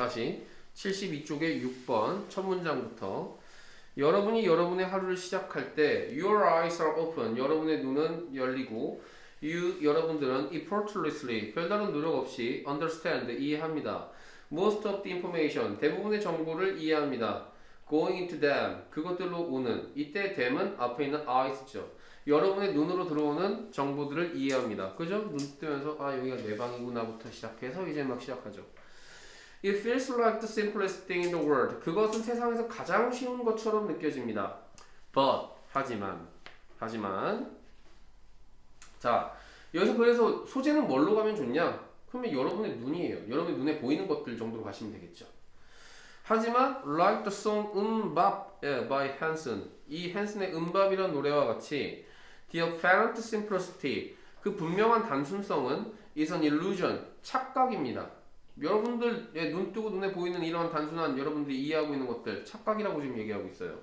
다시 72쪽의 6번 첫 문장부터 여러분이 여러분의 하루를 시작할 때 Your eyes are open. 여러분의 눈은 열리고 You 여러분들은 effortlessly 별다른 노력 없이 understand 이해합니다. Most of the information 대부분의 정보를 이해합니다. Going into them 그것들로 오는 이때 them은 앞에 있는 eyes죠. 여러분의 눈으로 들어오는 정보들을 이해합니다. 그죠? 눈 뜨면서 아 여기가 내 방이구나부터 시작해서 이제 막 시작하죠. It feels like the simplest thing in the world. 그것은 세상에서 가장 쉬운 것처럼 느껴집니다. But 하지만 하지만 자 여기서 그래서 소재는 뭘로 가면 좋냐? 그러면 여러분의 눈이에요. 여러분의 눈에 보이는 것들 정도로 가시면 되겠죠. 하지만 like the song 음밥 예, by Hanson 이 헨슨의 음밥이라는 노래와 같이 the apparent simplicity 그 분명한 단순성은 is an illusion 착각입니다. 여러분들의 눈 뜨고 눈에 보이는 이런 단순한 여러분들이 이해하고 있는 것들 착각이라고 지금 얘기하고 있어요.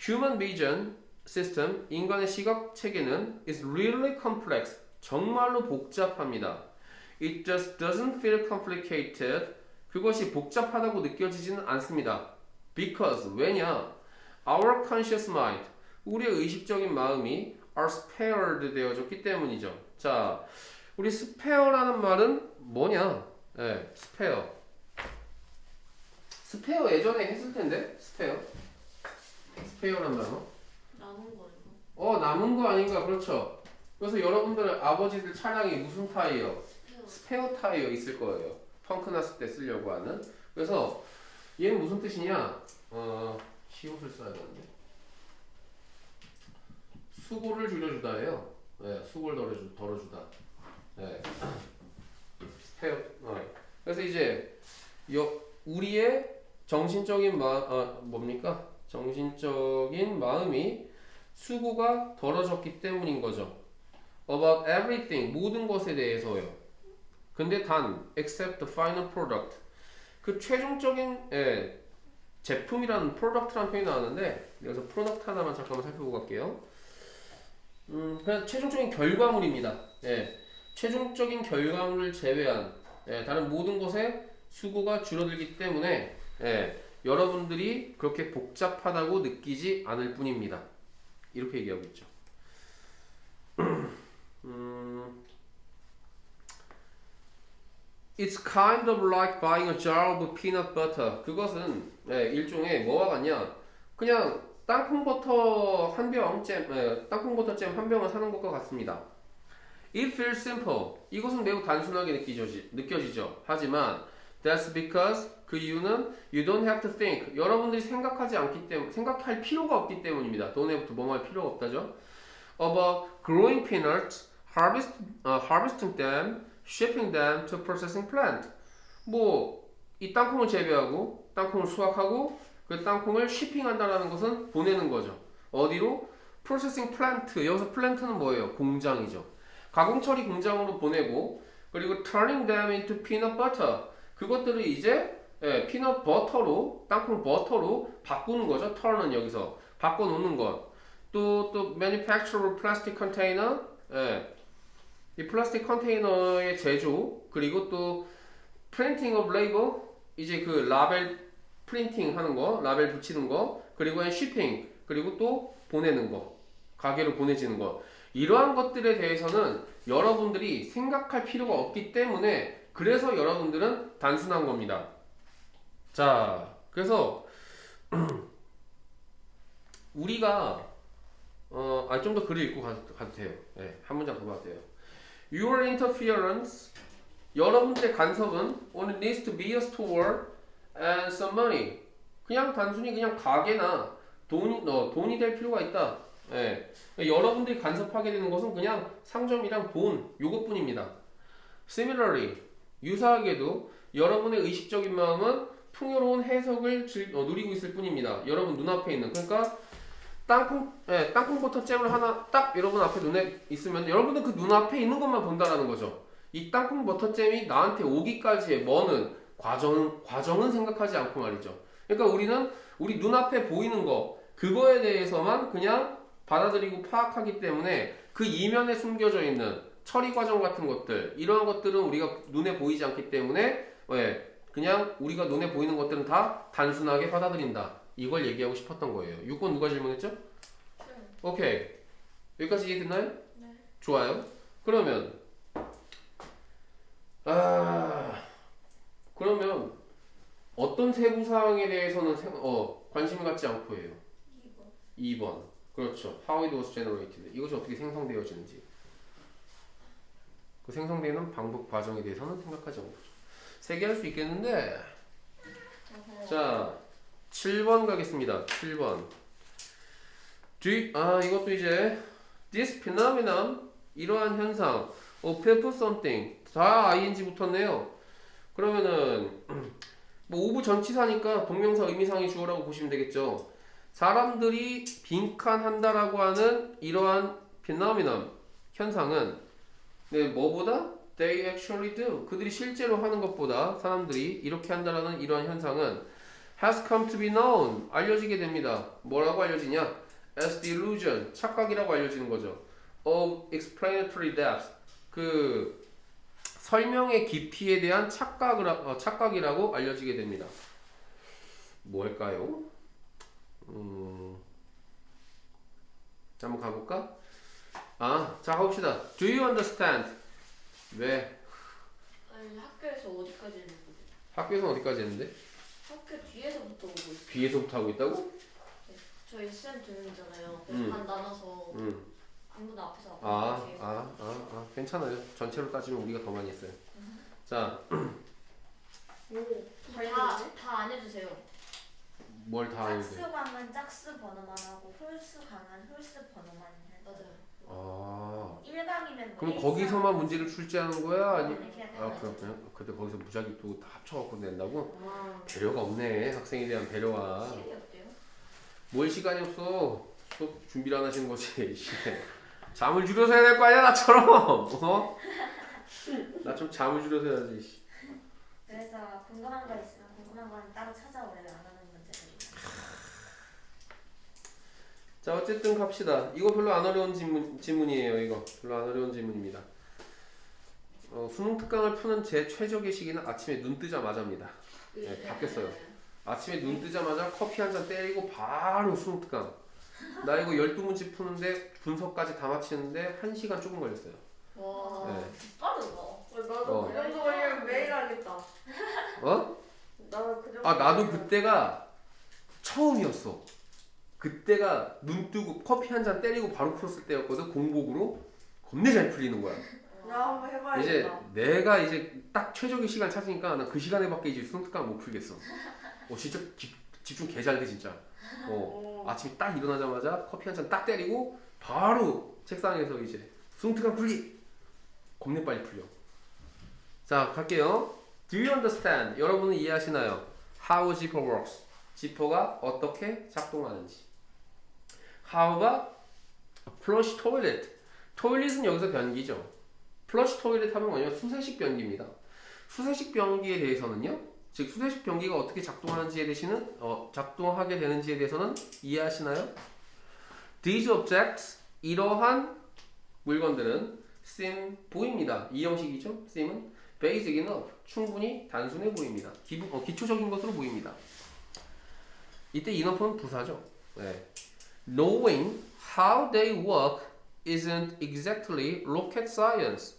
Human vision system 인간의 시각 체계는 is really complex 정말로 복잡합니다. It just doesn't feel complicated 그것이 복잡하다고 느껴지지는 않습니다. Because 왜냐? Our conscious mind 우리의 의식적인 마음이 are spared 되어졌기 때문이죠. 자, 우리 spare라는 말은 뭐냐? 예, spare. 스페어 예전에 했을 텐데 스페어. 스페어란 단어. 나눈 거 이거. 어 남은 거 아닌가 그렇죠. 그래서 여러분들 아버지들 차량이 무슨 타이어? 스페어. 스페어 타이어 있을 거예요. 펑크 났을 때 쓰려고 하는. 그래서 얘는 무슨 뜻이냐? 어 시옷을 써야 되는데. 수고를 줄여주다예요. 네, 수고를 덜어주, 덜어주다. 네. 스페어. 어. 그래서 이제 여, 우리의 정신적인 마, 아, 뭡니까? 정신적인 마음이 수고가 덜어졌기 때문인 거죠. About everything 모든 것에 대해서요. 근데 단 except the final product 그 최종적인 예, 제품이라는 product라는 표현이 나왔는데 여기서 product 하나만 잠깐만 살펴보고 갈게요. 음, 그냥 최종적인 결과물입니다. 예, 최종적인 결과물을 제외한 예, 다른 모든 것에 수고가 줄어들기 때문에 예, 여러분들이 그렇게 복잡하다고 느끼지 않을 뿐입니다. 이렇게 얘기하고 있죠. 음, It's kind of like buying a jar of peanut butter. 그것은 예, 일종의 뭐와 같냐? 그냥 땅콩 버터 한 병,잼, 예, 땅콩 버터 잼 한 병을 사는 것과 같습니다. It feels simple. 이것은 매우 단순하게 느끼지, 느껴지죠. 하지만 that's because 그 이유는 you don't have to think. 여러분들이 생각하지 않기 때문, 생각할 필요가 없기 때문입니다. to 뭐할 필요가 없다죠. About growing peanuts, harvest, 어, harvesting them, shipping them to processing plant. 뭐 이 땅콩을 재배하고 땅콩을 수확하고 그 땅콩을 shipping한다라는 것은 보내는 거죠. 어디로? processing plant. 여기서 plant는 뭐예요? 공장이죠. 가공 처리 공장으로 보내고 그리고 turning them into peanut butter. 그것들을 이제 예, 피넛 버터로 땅콩 버터로 바꾸는 거죠. turn은 여기서 바꿔 놓는 것. 또 또 manufacture plastic container. 예. 이 플라스틱 컨테이너의 제조 그리고 또 printing of label 이제 그 라벨 프린팅 하는 거, 라벨 붙이는 거, 그리고 shipping 그리고 또 보내는 거, 가게로 보내지는 거. 이러한 것들에 대해서는 여러분들이 생각할 필요가 없기 때문에 그래서 여러분들은 단순한 겁니다. 자, 그래서 우리가 어, 아, 좀 더 글을 읽고 가도, 가도 돼요. 네, 한 문장 더 봐도 돼요. Your interference, 여러분들의 간섭은 only needs to be a store and some money. 그냥 단순히 그냥 가게나 돈이, 어, 돈이 될 필요가 있다. 예. 여러분들이 간섭하게 되는 것은 그냥 상점이랑 돈, 요것뿐입니다. Similarly, 유사하게도 여러분의 의식적인 마음은 풍요로운 해석을 즐- 어, 누리고 있을 뿐입니다. 여러분 눈앞에 있는 그러니까 땅콩 예, 땅콩 버터 잼을 하나 딱 여러분 앞에 눈에 있으면 여러분은 그 눈앞에 있는 것만 본다라는 거죠. 이 땅콩 버터 잼이 나한테 오기까지의 뭐는 과정 과정은 생각하지 않고 말이죠. 그러니까 우리는 우리 눈앞에 보이는 거 그거에 대해서만 그냥 받아들이고 파악하기 때문에 그 이면에 숨겨져 있는 처리 과정 같은 것들 이러한 것들은 우리가 눈에 보이지 않기 때문에 예, 그냥 우리가 눈에 보이는 것들은 다 단순하게 받아들인다. 이걸 얘기하고 싶었던 거예요. 6번 누가 질문했죠? 오케이. 여기까지 이해됐나요? 네. 좋아요. 그러면 아 그러면 어떤 세부 사항에 대해서는 생- 어, 관심을 갖지 않고 해요. 2번. 2번. 그렇죠. How it was generated. 이것이 어떻게 생성되어지는지. 그 생성되는 방법 과정에 대해서는 생각하지 않고. 세개 할 수 있겠는데. 자, 7번 가겠습니다. 7번. Do 아, 이것도 이제 this phenomenon 이러한 현상 of something 다 ing 붙었네요. 그러면은 뭐 오브 전치사니까 동명사 의미상의 주어라고 보시면 되겠죠. 사람들이 빈칸한다라고 하는 이러한 phenomenon 현상은 네, 뭐보다 they actually do 그들이 실제로 하는 것보다 사람들이 이렇게 한다라는 이러한 현상은 has come to be known 알려지게 됩니다. 뭐라고 알려지냐? as the illusion 착각이라고 알려지는 거죠. of explanatory depth 그 설명의 깊이에 대한 착각을 어, 착각이라고 알려지게 됩니다. 뭘까요? 음, 자, 한번 가볼까? 아, 자 가 봅시다. Do you understand? 왜? 아니 학교에서 어디까지 했는데? 학교에서 어디까지 했는데? 학교 뒤에서부터 오고 있어. 뒤에서부터 하고 있다고? 저희 명이잖아요. 그래서 음. 반 나눠서 응. 앞에서 안 아. 아, 아, 아, 괜찮아요. 전체로 따지면 우리가 더 많이 했어요. 자, 다다 안 해주세요. 뭘다 알게? 짝수 강은 짝수 번호만 하고 홀수 강은 홀수 번호만 해서 맞아요. 아, 1강이면 뭐 그럼 거기서만 문제를 출제하는 거야? 아니? 이렇게 해야 아? 그렇군요. 근데 거기서 무작위 또 다 합쳐갖고 낸다고? 와. 배려가 없네. 학생에 대한 배려가. 시간이 없대요? 뭘 시간이 없어. 또 준비를 안 하시는 거지. 씨. 잠을 줄여서 해야 될 거 아니야, 나처럼. 어? 나 좀 잠을 줄여서 해야지. 씨. 그래서 궁금한 거 있으면 궁금한 거는 따로 찾아오래요 안 하는 문제들이 자, 어쨌든 갑시다. 이거 별로 안 어려운 질문, 질문이에요, 이거. 별로 안 어려운 질문입니다. 어, 수능 특강을 푸는 제 최적의 시기는 아침에 눈 뜨자마자입니다. 네, 바뀌었어요. 아침에 눈 뜨자마자 커피 한 잔 때리고 바로 수능 특강. 나 이거 12문제 푸는데 분석까지 다 마치는데 1시간 조금 걸렸어요. 와. 네. 빠르다. 나도 어. 그 정도 걸리면 매일 하겠다. 어? 나도 그 정도. 아, 나도 걸리면- 그때가 처음이었어. 그때가 눈 뜨고 커피 한 잔 때리고 바로 풀었을 때였거든, 공복으로. 겁내 잘 풀리는 거야. 나 한번 해봐야겠다. 이제 내가 이제 딱 최적의 시간 찾으니까 나 그 시간에밖에 이제 수능 특강 못 풀겠어. 어 진짜 집, 집중 개잘돼 진짜. 어 어. 아침에 딱 일어나자마자 커피 한 잔 딱 때리고 바로 책상에서 이제 수능 특강 풀리. 겁내 빨리 풀려. 자 갈게요. Do you understand? 여러분은 이해하시나요? How zipper works. 지퍼가 어떻게 작동하는지. How가 flush toilet. 토일릿은 여기서 변기죠. 플러시 토일렛 하면 뭐냐면 수세식 변기입니다. 수세식 변기에 대해서는요. 즉 수세식 변기가 어떻게 작동하는지에 대해서는 어, 작동하게 되는지에 대해서는 이해하시나요? These objects 이러한 물건들은 seem 보입니다. 이 형식이죠. seem은 basic enough 충분히 단순해 보입니다. 기부, 어, 기초적인 것으로 보입니다. 이때 enough는 부사죠. 네. Knowing how they work isn't exactly rocket science.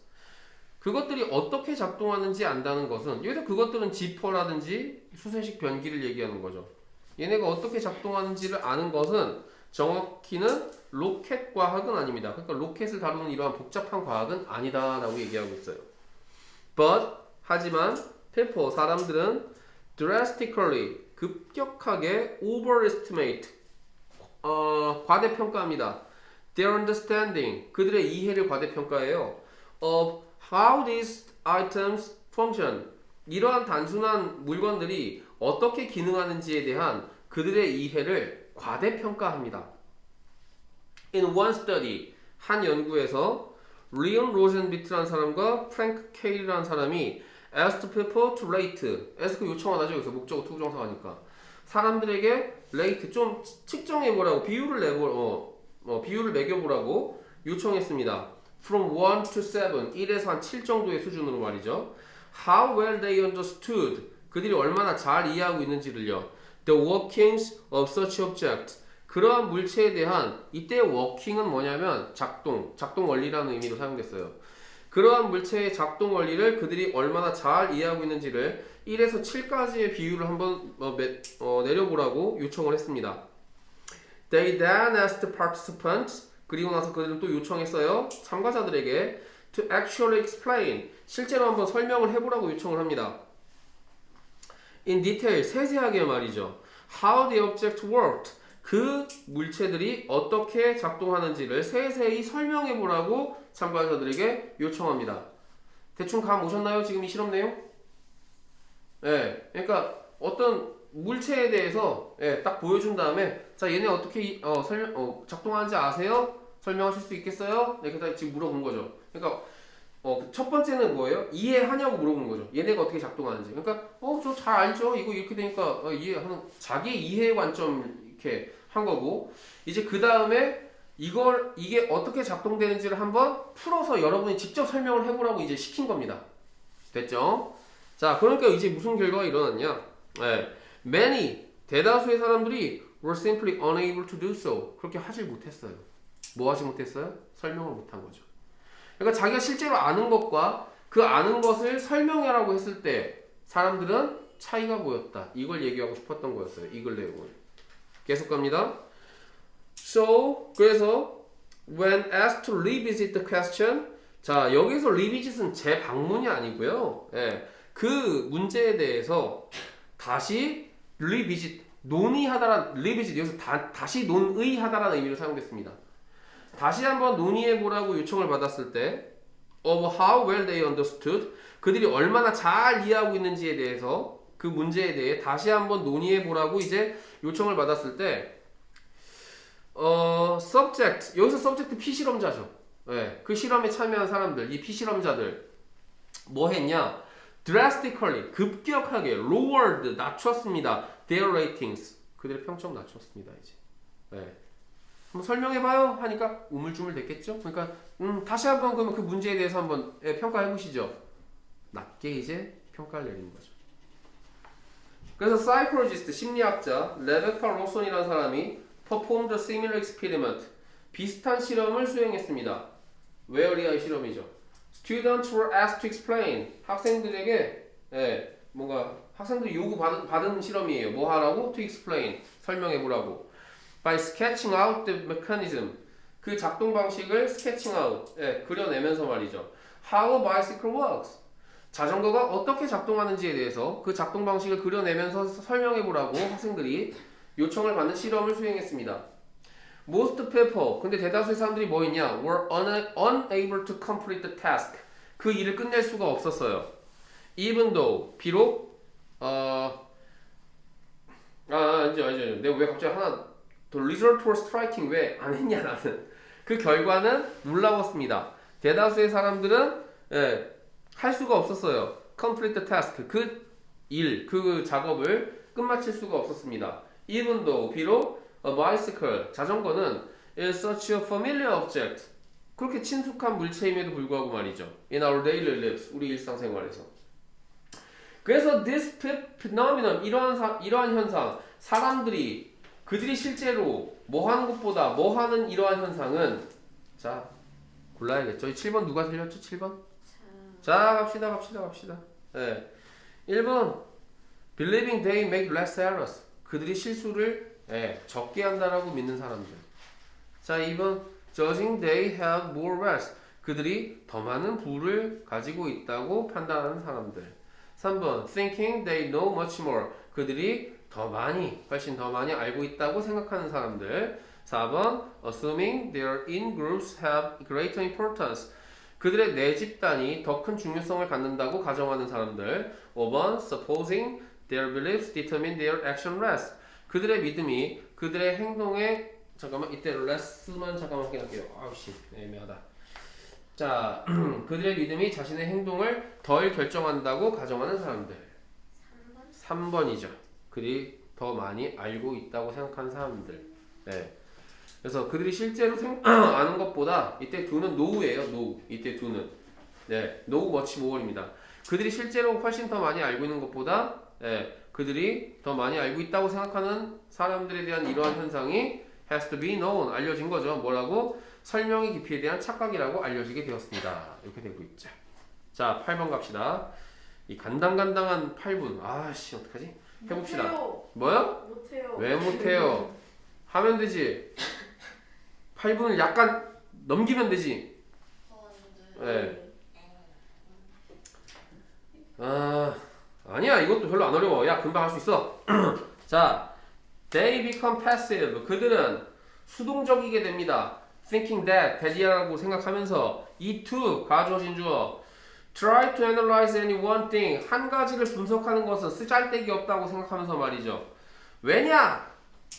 그것들이 어떻게 작동하는지 안다는 것은 여기서 그것들은 지퍼라든지 수세식 변기를 얘기하는 거죠. 얘네가 어떻게 작동하는지를 아는 것은 정확히는 로켓 과학은 아닙니다. 그러니까 로켓을 다루는 이러한 복잡한 과학은 아니다라고 얘기하고 있어요. But 하지만 people 사람들은 drastically 급격하게 overestimate 어, 과대평가합니다. Their understanding 그들의 이해를 과대평가해요. Of how these items function 이러한 단순한 물건들이 어떻게 기능하는지에 대한 그들의 이해를 과대평가합니다. In one study 한 연구에서 리온 로젠비트라는 사람과 프랭크 케일이라는 사람이 asked people to rate ask 요청하다죠 여기서 목적어 투부정사하니까 사람들에게 rate 좀 측정해 보라고 비율을 내보 어, 어, 비율을 매겨보라고 요청했습니다. From 1 to 7, 1에서 한 7 정도의 수준으로 말이죠. How well they understood. 그들이 얼마나 잘 이해하고 있는지를요. The workings of such object. 그러한 물체에 대한 이때 working은 뭐냐면 작동, 작동 원리라는 의미로 사용됐어요. 그러한 물체의 작동 원리를 그들이 얼마나 잘 이해하고 있는지를 1에서 7까지의 비율을 한번 어, 매- 어, 내려보라고 요청을 했습니다. They then asked participants 그리고 나서 그들은 또 요청했어요. 참가자들에게 to actually explain 실제로 한번 설명을 해보라고 요청을 합니다. In detail 세세하게 말이죠. How the object worked 그 물체들이 어떻게 작동하는지를 세세히 설명해 보라고 참가자들에게 요청합니다. 대충 감 오셨나요? 지금 이 실험 내용? 예, 그러니까 어떤 물체에 대해서 예, 딱 보여준 다음에 자 얘네 어떻게 이- 어, 설명 어, 작동하는지 아세요? 설명하실 수 있겠어요? 이렇게 다 지금 물어본 거죠. 그러니까 어, 첫 번째는 뭐예요? 이해하냐고 물어보는 거죠. 얘네가 어떻게 작동하는지. 그러니까 어, 저 잘 알죠. 이거 이렇게 되니까 어, 이해하는 자기 이해 관점 이렇게 한 거고 이제 그 다음에 이걸 이게 어떻게 작동되는지를 한번 풀어서 여러분이 직접 설명을 해보라고 이제 시킨 겁니다. 됐죠? 자, 그러니까 이제 무슨 결과가 일어났냐? 네. Many 대다수의 사람들이 were simply unable to do so. 그렇게 하질 못했어요. 뭐 하지 못했어요? 설명을 못한 거죠. 그러니까 자기가 실제로 아는 것과 그 아는 것을 설명하라고 했을 때 사람들은 차이가 보였다. 이걸 얘기하고 싶었던 거였어요. 이글 내용을. 계속 갑니다. So 그래서 when asked to revisit the question 자 여기서 revisit은 재방문이 아니고요. 예, 그 문제에 대해서 다시 revisit 논의하다란 revisit 여기서 다, 다시 논의하다라는 의미로 사용됐습니다. 다시 한번 논의해 보라고 요청을 받았을 때 of how well they understood 그들이 얼마나 잘 이해하고 있는지에 대해서 그 문제에 대해 다시 한번 논의해 보라고 이제 요청을 받았을 때 어, subject 여기서 subject 피실험자죠. 예, 그 실험에 참여한 사람들, 이 피실험자들 뭐 했냐? Drastically 급격하게 lowered 낮췄습니다. their ratings 그들의 평점 낮췄습니다 이제. 예. 한번 설명해봐요 하니까 우물쭈물 됐겠죠. 그러니까 음, 다시 한번 그러면 그 문제에 대해서 한번 예, 평가해 보시죠. 낮게 이제 평가를 내리는 거죠. 그래서 사이콜로지스트 심리학자 레베카 로손이라는 사람이 performed a similar experiment 비슷한 실험을 수행했습니다. 웨어리아의 실험이죠. Students were asked to explain 학생들에게 예, 뭔가 학생들이 요구 받은, 받은 실험이에요. 뭐 하라고? To explain 설명해 보라고. By sketching out the mechanism 그 작동 방식을 sketching out 예, 그려내면서 말이죠. How a bicycle works 자전거가 어떻게 작동하는지에 대해서 그 작동 방식을 그려내면서 설명해 보라고 학생들이 요청을 받는 실험을 수행했습니다. Most people, 근데 대다수의 사람들이 뭐 했냐? were un, unable to complete the task. 그 일을 끝낼 수가 없었어요. Even though, 비록, 어, 아, 아니죠, 아니죠. 내가 왜 갑자기 하나, the result was striking, 왜 안 했냐, 나는. 그 결과는 놀라웠습니다. 대다수의 사람들은, 예, 할 수가 없었어요. complete the task. 그 일, 그 작업을 끝마칠 수가 없었습니다. Even though, 비록, a bicycle, 자전거는 is such a familiar object. 그렇게 친숙한 물체임에도 불구하고 말이죠. In our daily lives, 우리 일상생활에서. 그래서 this phenomenon, 이러한, 사, 이러한 현상, 사람들이 그들이 실제로 뭐 하는 것보다 뭐 하는 이러한 현상은 자, 골라야겠죠. 7번 누가 틀렸죠? 7번? 자, 갑시다, 갑시다, 갑시다. 네. 1번. Believing they make less errors. 그들이 실수를 예, 적게 한다라고 믿는 사람들. 자, 2번. Judging they have more wealth. 그들이 더 많은 부를 가지고 있다고 판단하는 사람들. 3번. Thinking they know much more. 그들이 더 많이, 훨씬 더 많이 알고 있다고 생각하는 사람들. 4번. Assuming their in groups have greater importance. 그들의 내 집단이 더 큰 중요성을 갖는다고 가정하는 사람들. 5번. Supposing their beliefs determine their action less. 그들의 믿음이 그들의 행동에 잠깐만 이때 less만 잠깐만 확인할게요. 아우씨 애매하다. 자, 그들의 믿음이 자신의 행동을 덜 결정한다고 가정하는 사람들. 3번 3번 이죠. 그들이 더 많이 알고 있다고 생각하는 사람들. 네. 그래서 그들이 실제로 생, 아는 것보다 이때 두는 노우예요. 노우. 이때 두는. 네. 노우 머치 모어입니다. 그들이 실제로 훨씬 더 많이 알고 있는 것보다 예, 그들이 더 많이 알고 있다고 생각하는 사람들에 대한 이러한 현상이 has to be known 알려진 거죠. 뭐라고? 설명의 깊이에 대한 착각이라고 알려지게 되었습니다. 이렇게 되고 있죠. 자, 8번 갑시다. 이 간당간당한 8분. 아씨, 어떡하지? 해봅시다. 못해요. 뭐요? 못해요. 왜 못해요? 하면 되지. 8분을 약간 넘기면 되지. 어, 네. 아, 아니야. 이것도 별로 안 어려워. 야, 금방 할 수 있어. 자, they become passive. 그들은 수동적이게 됩니다. thinking that, that이라고 생각하면서 이 to, 가주어진 주어. try to analyze any one thing. 한 가지를 분석하는 것은 쓰잘데기 없다고 생각하면서 말이죠. 왜냐?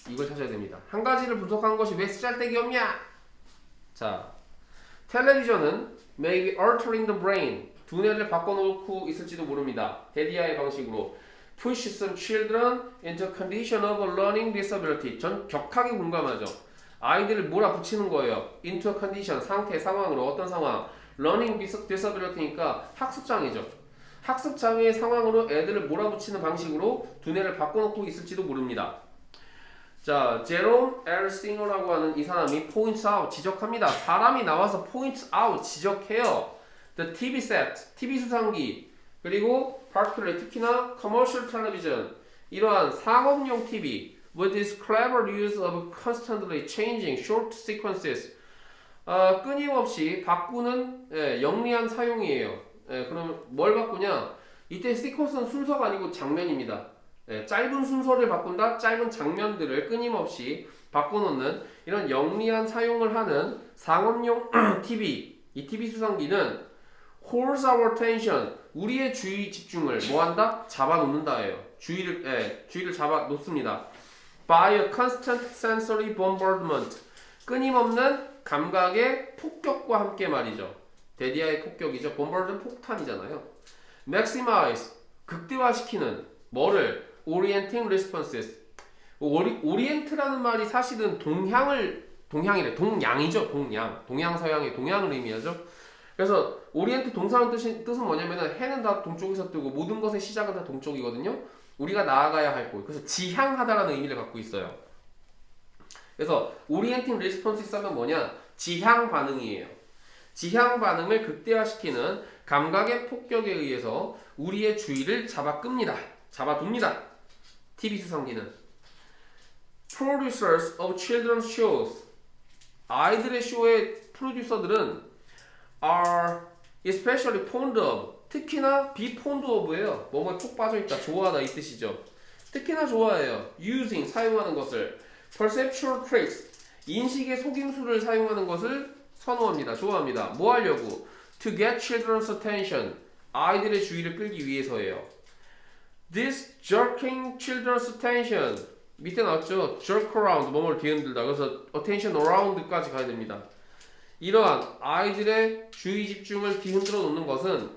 이걸 찾아야 됩니다. 한 가지를 분석하는 것이 왜 쓰잘데기 없냐? 자, 텔레비전은 maybe altering the brain. 두뇌를 바꿔놓고 있을지도 모릅니다. 데디아의 방식으로 push some children into condition of learning disability. 전 격하게 공감하죠. 아이들을 몰아붙이는 거예요. into condition, 상태, 상황으로 어떤 상황? learning dis- disability니까 학습장애죠. 학습장애의 상황으로 애들을 몰아붙이는 방식으로 두뇌를 바꿔놓고 있을지도 모릅니다. 자, 제롬 엘 싱어라고 하는 이 사람이 points out 지적합니다. 사람이 나와서 points out 지적해요. The TV set, TV 수상기, 그리고 particularly 특히나 commercial television 이러한 상업용 TV with its clever use of constantly changing short sequences 아, 끊임없이 바꾸는 예, 영리한 사용이에요. 예, 그럼 뭘 바꾸냐? 이때 시퀀스는 순서가 아니고 장면입니다. 예, 짧은 순서를 바꾼다, 짧은 장면들을 끊임없이 바꿔놓는 이런 영리한 사용을 하는 상업용 TV. 이 TV 수상기는 holds our attention. 우리의 주의 집중을 뭐한다? 잡아놓는다예요. 주의를 예, 주의를 잡아놓습니다. By a constant sensory bombardment. 끊임없는 감각의 폭격과 함께 말이죠. 데디아의 폭격이죠. bombard는 폭탄이잖아요. maximize 극대화시키는 뭐를 orienting responses. 오리, 오리엔트라는 말이 사실은 동향을 동향이래. 동양이죠. 동양. 동양 서양의 동양을 의미하죠. 그래서 오리엔트 동사의 뜻이, 뜻은 뭐냐면은 해는 다 동쪽에서 뜨고 모든 것의 시작은 다 동쪽이거든요. 우리가 나아가야 할 곳. 그래서 지향하다라는 의미를 갖고 있어요. 그래서 오리엔팅 리스폰스 하면 뭐냐? 지향 반응이에요. 지향 반응을 극대화시키는 감각의 폭격에 의해서 우리의 주의를 잡아 끕니다. 잡아둡니다. TV 수상기는 producers of children's shows 아이들의 쇼의 프로듀서들은 are especially fond of 특히나 be fond of예요. 뭐뭐에 푹 빠져있다, 좋아하다 이 뜻이죠. 특히나 좋아해요. using 사용하는 것을 perceptual tricks 인식의 속임수를 사용하는 것을 선호합니다. 좋아합니다. 뭐 하려고? to get children's attention 아이들의 주의를 끌기 위해서예요. This jerking children's attention 밑에 나왔죠. jerk around 뭐뭐를 뒤흔들다. 그래서 attention around까지 가야 됩니다. 이러한 아이들의 주의 집중을 뒤흔들어 놓는 것은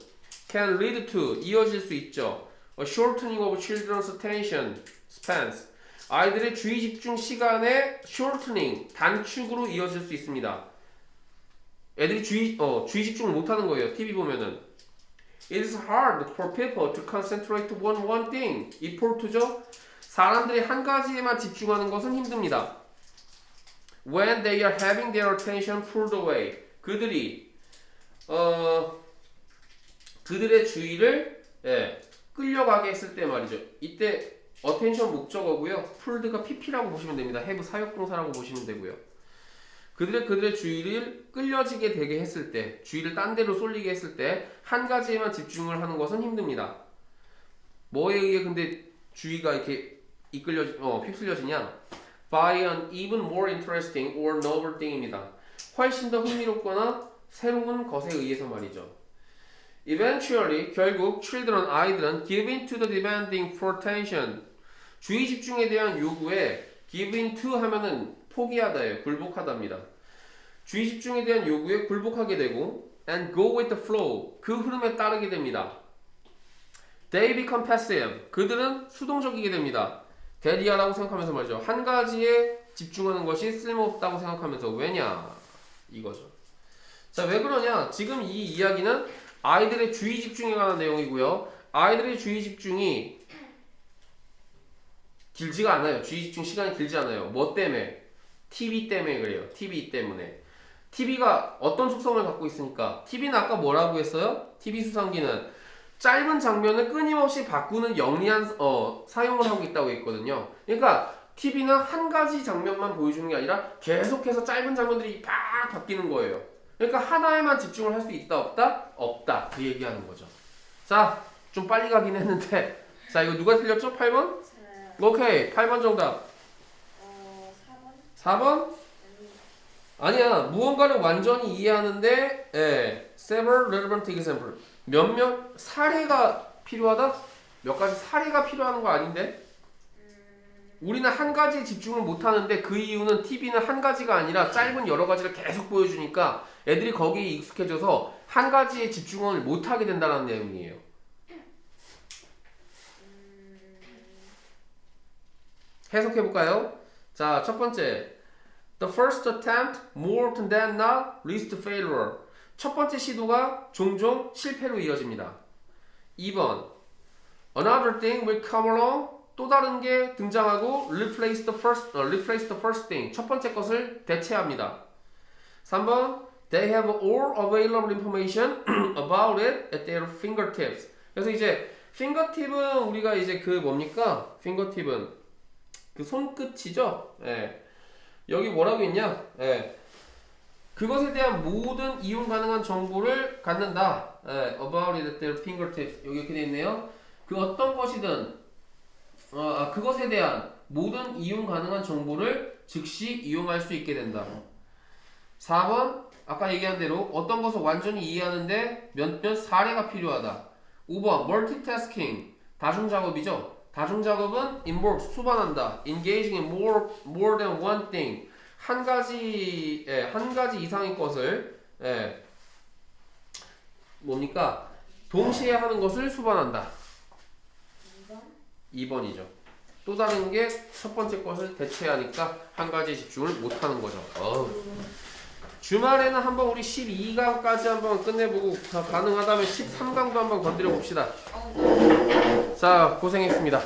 can lead to 이어질 수 있죠. A shortening of children's attention spans 아이들의 주의 집중 시간의 shortening 단축으로 이어질 수 있습니다. 애들이 주의 어 주의 집중을 못 하는 거예요. TV 보면은 It is hard for people to concentrate on one thing. 이 포르투죠. 사람들이 한 가지에만 집중하는 것은 힘듭니다. When they are having their attention pulled away. 그들이 어 그들의 주의를 예, 끌려가게 했을 때 말이죠. 이때 attention 목적어고요. pulled가 pp라고 보시면 됩니다. have 사역동사라고 보시면 되고요. 그들의 그들의 주의를 끌려지게 되게 했을 때, 주의를 딴 데로 쏠리게 했을 때 한 가지에만 집중을 하는 것은 힘듭니다. 뭐에 의해 근데 주의가 이렇게 이끌려 어 휩쓸려지냐? By an even more interesting or novel thing입니다. 훨씬 더 흥미롭거나 새로운 것에 의해서 말이죠. Eventually, 결국 children 아이들은 give in to the demanding for attention 주의 집중에 대한 요구에 give in to 하면은 포기하다예요. 굴복하답니다. 주의 집중에 대한 요구에 굴복하게 되고 and go with the flow 그 흐름에 따르게 됩니다. They become passive 그들은 수동적이게 됩니다. 대리하라고 생각하면서 말이죠. 한 가지에 집중하는 것이 쓸모없다고 생각하면서 왜냐 이거죠. 자 왜 그러냐? 지금 이 이야기는 아이들의 주의 집중에 관한 내용이고요. 아이들의 주의 집중이 길지가 않아요. 주의 집중 시간이 길지 않아요. 뭐 때문에? TV 때문에 그래요. TV 때문에. TV가 어떤 속성을 갖고 있으니까 TV는 아까 뭐라고 했어요? TV 수상기는 짧은 장면을 끊임없이 바꾸는 영리한 어, 사용을 하고 있다고 했거든요. 그러니까 TV는 한 가지 장면만 보여주는 게 아니라 계속해서 짧은 장면들이 팍 바뀌는 거예요. 그러니까 하나에만 집중을 할 수 있다 없다? 없다. 그 얘기하는 거죠. 자, 좀 빨리 가긴 했는데 자, 이거 누가 틀렸죠? 8번? 제가 오케이. 8번 정답. 어 4번 4번? 아니 아니야. 무언가를 완전히 이해하는데 예. several relevant example. 몇몇 사례가 필요하다? 몇 가지 사례가 필요한 거 아닌데? 우리는 한 가지에 집중을 못 하는데 그 이유는 TV는 한 가지가 아니라 짧은 여러 가지를 계속 보여주니까 애들이 거기에 익숙해져서 한 가지에 집중을 못 하게 된다는 내용이에요. 해석해 볼까요? 자, 첫 번째. The first attempt more than not leads to failure. 첫 번째 시도가 종종 실패로 이어집니다. 2번. Another thing will come along. 또 다른 게 등장하고 replace the first, 어, replace the first thing. 첫 번째 것을 대체합니다. 3번. They have all available information about it at their fingertips. 그래서 이제 fingertip은 우리가 이제 그 뭡니까? fingertip은 그 손끝이죠. 예. 여기 뭐라고 있냐? 예. 그것에 대한 모든 이용 가능한 정보를 갖는다. 예. About it at their fingertips. 여기 이렇게 돼 있네요. 그 어떤 것이든 어, 아, 그것에 대한 모든 이용 가능한 정보를 즉시 이용할 수 있게 된다. 4번 아까 얘기한 대로 어떤 것을 완전히 이해하는데 몇몇 사례가 필요하다. 5번 multitasking 다중 작업이죠. 다중 작업은 involve 수반한다. engaging in more more than one thing 한 가지 예, 한 가지 이상의 것을 예, 뭡니까 동시에 하는 것을 수반한다. 2번 2번이죠. 또 다른 게 첫 번째 것을 대체하니까 한 가지에 집중을 못 하는 거죠. 어우. 주말에는 한번 우리 12강까지 한번 끝내보고 가- 가능하다면 13강도 한번 건드려 봅시다. 자, 고생했습니다.